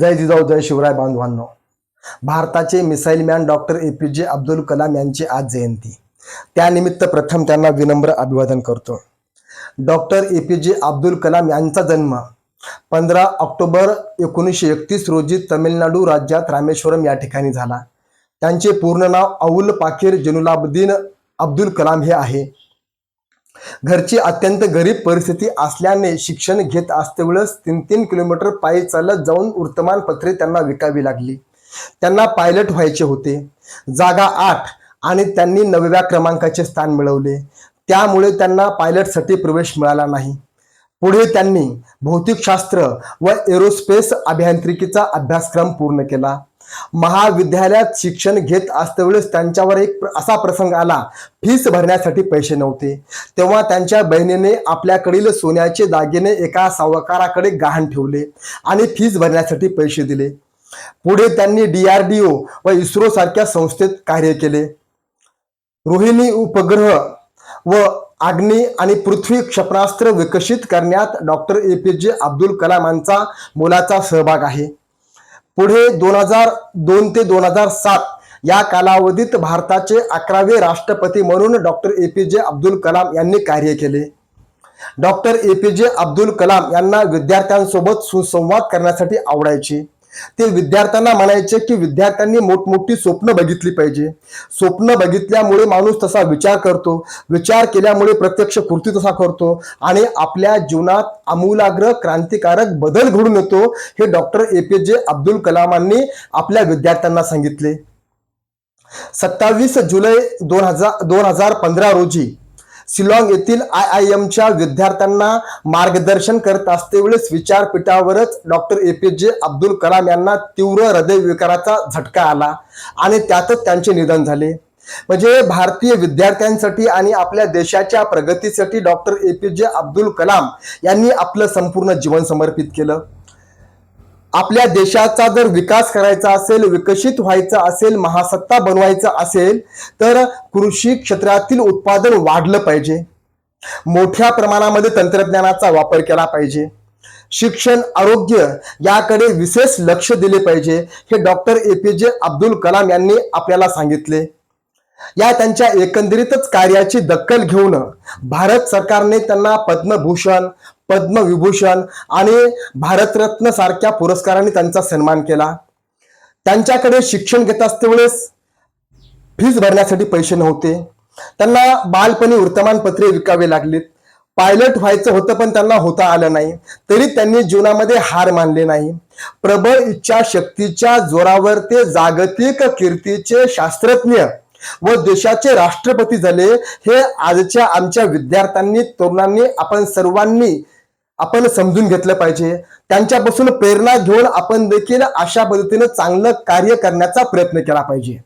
जय जिजाऊ जय शिवराय बांधवांनो. भारताचे missile man doctor A P J Abdul Kalam यांची आज जयंती. त्यानिमित्त प्रथम त्यांना विनम्र अभिवादन करतो. Doctor A P J Abdul Kalam यांचा जन्म पंधरा ऑक्टोबर एकोणीसशे एकतीस रोजी तमिळनाडू राज्यात रामेश्वरम या ठिकाणी झाला. त्यांचे पूर्ण नाव अवुल पाकीर जनुलाबुद्दीन अब्दुल कलाम हे आहे. घरची अत्यंत गरीब परिस्थिती असल्याने शिक्षण घेत असतेवेळेस तीन तीन किलोमीटर पायी चालत जाऊन वर्तमानपत्रे त्यांना विकावी लागली. त्यांना पायलट व्हायचे होते. जागा आठ आणि त्यांनी नवव्या क्रमांकाचे स्थान मिळवले. त्यामुळे त्यांना पायलटसाठी प्रवेश मिळाला नाही. पुढे त्यांनी भौतिकशास्त्र व एरोस्पेस अभियांत्रिकीचा अभ्यासक्रम पूर्ण केला. महाविद्यालयात शिक्षण घेत असतेवेळेस त्यांच्यावर एक असा प्रसंग आला. फीस भरण्यासाठी पैसे नव्हते. तेव्हा त्यांच्या बहिणीने आपल्याकडील सोन्याचे दागिने एका सावकाराकडे गहाण ठेवले आणि फीस भरण्यासाठी पैसे दिले. पुढे त्यांनी डीआरडीओ व इस्रो सारख्या संस्थेत कार्य केले. रोहिणी उपग्रह व अग्नी आणि पृथ्वी क्षेपणास्त्र विकसित करण्यात doctor A P J Abdul कलामांचा मोलाचा सहभाग आहे. पुढे दोन हजार दोन ते दोन हजार सात या कालावधीत भारताचे अकरावे राष्ट्रपती म्हणून doctor A P J Abdul Kalam यांनी कार्य केले. Doctor A P J Abdul Kalam यांना विद्यार्थ्यांसोबत सुसंवाद करण्यासाठी आवडायचे. ते विद्यार्थ्यांना म्हणायचे की विद्यार्थ्यांनी मोठमोठी स्वप्न बघितली पाहिजे. स्वप्न बघितल्यामुळे माणूस तसा विचार करतो. विचार केल्यामुळे प्रत्यक्ष कृती तसा करतो. आणि आपल्या जीवनात आमूलाग्र क्रांतिकारक बदल घडून येतो हे doctor A P J Abdul कलामांनी आपल्या विद्यार्थ्यांना सांगितले. सत्तावीस जुलै दोन हजार दोन हजार पंधरा रोजी शिलाँग येथील आय आय एमच्या विद्यार्थ्यांना मार्गदर्शन करत असतेवेळेस विचारपीठावरच doctor A P J Abdul Kalam यांना तीव्र हृदयविकाराचा झटका आला आणि त्यातच त्यांचे निधन झाले. म्हणजे भारतीय विद्यार्थ्यांसाठी आणि आपल्या देशाच्या प्रगतीसाठी doctor A P J Abdul Kalam यांनी आपलं संपूर्ण जीवन समर्पित केलं. आपल्या देशाचा जर विकास करायचा असेल विकसित व्हायचा असेल महासत्ता बनवायचा असेल तर कृषी क्षेत्रातील उत्पादन वाढलं पाहिजे. मोठ्या प्रमाणामध्ये तंत्रज्ञानाचा वापर केला पाहिजे. शिक्षण आरोग्य याकडे विशेष लक्ष दिले पाहिजे हे doctor A P J Abdul Kalam यांनी आपल्याला सांगितले. या त्यांच्या एकंदरीतच कार्याची दखल घेऊन भारत सरकारने त्यांना पद्मभूषण पद्मविभूषण आणि भारतरत्न सारख्या पुरस्कारांनी त्यांचा सन्मान केला. त्यांच्याकडे शिक्षण घेत असतेवेळेस फीज भरण्यासाठी पैसे नव्हते. त्यांना बालपणी वर्तमानपत्रे विकावे लागलीत. पायलट व्हायचं होतं पण त्यांना होता आलं नाही. तरी त्यांनी जीवनामध्ये हार मानले नाही. प्रबळ इच्छाशक्तीच्या जोरावर ते जागतिक कीर्तीचे शास्त्रज्ञ व देशाचे राष्ट्रपती झाले हे आजच्या आमच्या विद्यार्थ्यांनी तरुणांनी आपण सर्वांनी आपण समजून घेतलं पाहिजे. त्यांच्यापासून प्रेरणा घेऊन आपण देखील अशा पद्धतीनं चांगलं कार्य करण्याचा प्रयत्न केला पाहिजे.